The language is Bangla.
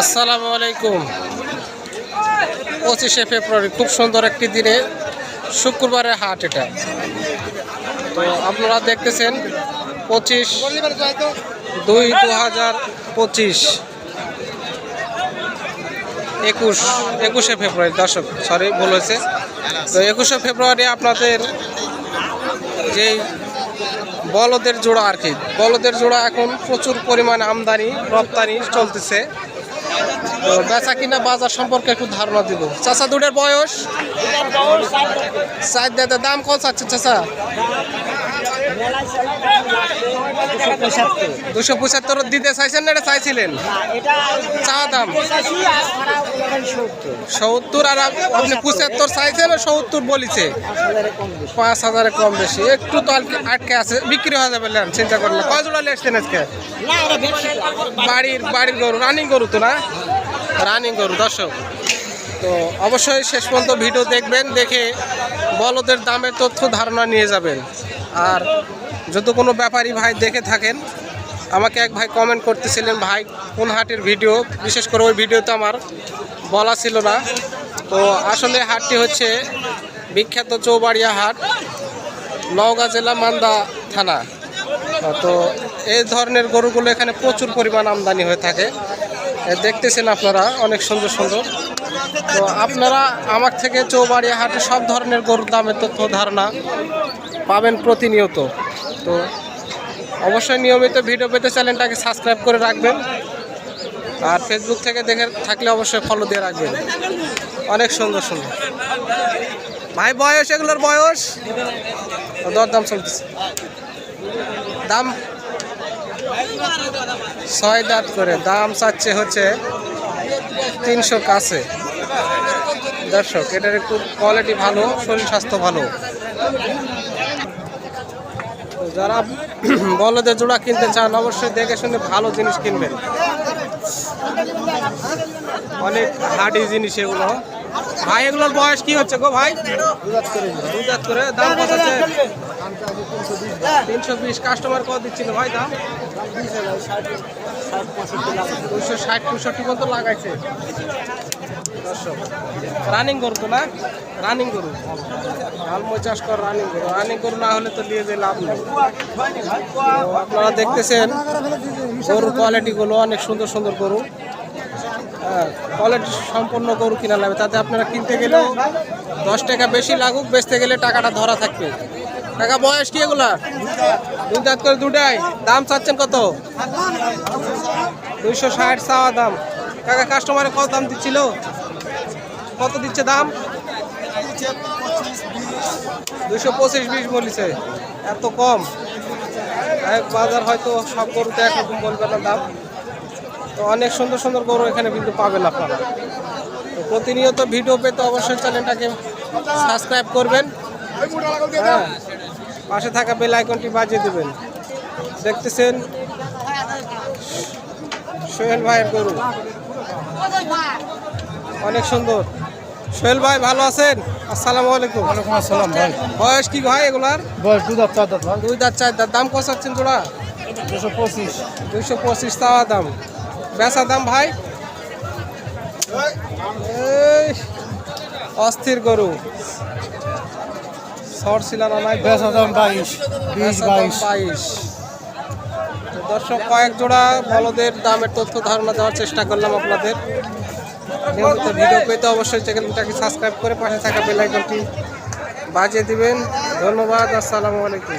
আসসালামু আলাইকুম। পঁচিশে ফেব্রুয়ারি, খুব সুন্দর একটি দিনে শুক্রবারের হাট এটা। তো আপনারা দেখতেছেন, পঁচিশ দুই দু হাজার পঁচিশ, একুশ, একুশে ফেব্রুয়ারি, দর্শক সরি ভুল হয়েছে। তো একুশে ফেব্রুয়ারি আপনাদের যেই বলদের জোড়া আর কি, বলদের জোড়া এখন প্রচুর পরিমাণ আমদানি, রপ্তানি চলতেছে। তো বেচা কিনা বাজার সম্পর্কে একটু ধারণা দিব। চাচা দুটের বয়স? চার দাম কত চাচ্ছে চাচা? দুশো পঁচাত্তর। দিতে চাইছেন না, এটা চাইছিলেন? চা দাম। সত্তর আর আপনি পঁচাত্তর চাইছেন সত্তর বলিছে। পাঁচ হাজারে কম বেশি। একটু তো আটকে- আছে, বিক্রি হয়ে যাবে চিন্তা করেন না। কয় জোড়া এসছেন আজকে? বাড়ির বাড়ির গরু, রানিং গরু তো না? রানিং গরু, দর্শক। তো অবশ্যই শেষ পর্যন্ত ভিডিও দেখবেন, দেখে বলদের দামের তথ্য ধারণা নিয়ে যাবেন। আর যদি কোনো ব্যাপারী ভাই দেখে থাকেন, আমাকে এক ভাই কমেন্ট করতেছিলেন, ভাই, কোন হাটের ভিডিও বিশেষ করে ওই ভিডিওতে আমার বলা ছিল না। তো আসলে হাটটি হচ্ছে বিখ্যাত চৌবাড়িয়া হাট, নওগাঁ জেলা মান্দা থানা। তো এই ধরনের গরুগুলো এখানে প্রচুর পরিমাণ আমদানি হয়ে থাকে। দেখতেছেন আপনারা, অনেক সুন্দর সুন্দর। তো আপনারা আমার থেকে চৌবাড়িয়া হাটে সব ধরনের গরুর দামের তথ্য ধারণা পাবেন প্রতিনিয়ত। তো অবশ্যই নিয়মিত ভিডিও পেতে চ্যানেলটাকে সাবস্ক্রাইব করে রাখবেন। আর ফেসবুক থেকে দেখে থাকলে অবশ্যই ফলো দিয়ে রাখবেন। অনেক সুন্দর সুন্দর। ভাই, বয়স এগুলোর বয়স? দর দাম চলতেছে। দাম? ছয় দাঁত করে। দাম চাচ্ছে হচ্ছে তিনশো কাছে। দর্শক, এটার একটু কোয়ালিটি ভালো, শরীর স্বাস্থ্য ভালো। যারা বলদের জোড়া কিনতে চান, অবশ্যই দেখে শুনে ভালো জিনিস কিনবেন। অনেক হার্ডি জিনিস এগুলো। ভাই, এগুলোর বয়স কি হচ্ছে গো ভাই? করে। দাম কত তিনশো বিশ কাস্টমার কত দিচ্ছিল ভাই দাম? দুশো ষাট পঁয়ষট্টি পর্যন্ত লাগাইছে। রানিং গরু তো না? রানিং গরু। আলমো চাষ কর রানিং গরু। রানিং গরু না হলে তো নিয়ে যে লাভ নেই। আপনারা দেখতেছেন, গরুর কোয়ালিটিগুলো অনেক সুন্দর সুন্দর গরু। হ্যাঁ কোয়ালিটি সম্পন্ন গরু কিনা লাগবে। তাতে আপনারা কিনতে গেলে দশ টাকা বেশি লাগুক, বেচতে গেলে টাকাটা ধরা থাকবে। টাকা বয়স কি এগুলা? দুই দাঁত করে দুটাই। দাম চাচ্ছেন কত? দুইশো ষাট চাওয়া দাম। কাকা কাস্টমারে কত দাম দিচ্ছিল? কত দিচ্ছে দাম? দুশো পঁচিশ বিশ বলিছে। এত কম। এক বাজার হয়তো সব গরুতে একরকম বলবে না দাম। তো অনেক সুন্দর সুন্দর গরু এখানে কিন্তু পাবেন আপনারা। তো প্রতিনিয়ত ভিডিও পেতে অবশ্যই চ্যানেলটাকে সাবস্ক্রাইব করবেন। হ্যাঁ পাশে থাকা বেল আইকনটি বাজিয়ে দেবেন। দেখতেছেন সোহেল ভাইয়ের গরু। অনেক সুন্দর। সোহেল ভাই ভালো আছেন? আসসালামু আলাইকুম। ওয়ালাইকুম আসসালাম ভাই। বয়স কি ভাই এগুলার? বয়স দু দাঁত চার দাঁত ভাই। দুই দাঁত চার দাঁত। দাম কত চাচ্ছেন জোড়া? দুশো পঁচিশ। দুইশো পঁচিশ তাওয়া দাম। বেচা দাম ভাই? অস্থির গরু। শর্ট ছিল না নাই? বেচা দাম বাইশ বিশ বাইশ। বাইশ। দর্শক কয়েক জোড়া বলদের দামের তথ্য ধারণা দেওয়ার চেষ্টা করলাম আপনাদের। নিয়মিত ভিডিও পেতে অবশ্যই চ্যানেলটাকে সাবস্ক্রাইব করে পাশে থাকা বেলাইকনটি বাজিয়ে দিবেন। ধন্যবাদ, আসসালামু আলাইকুম।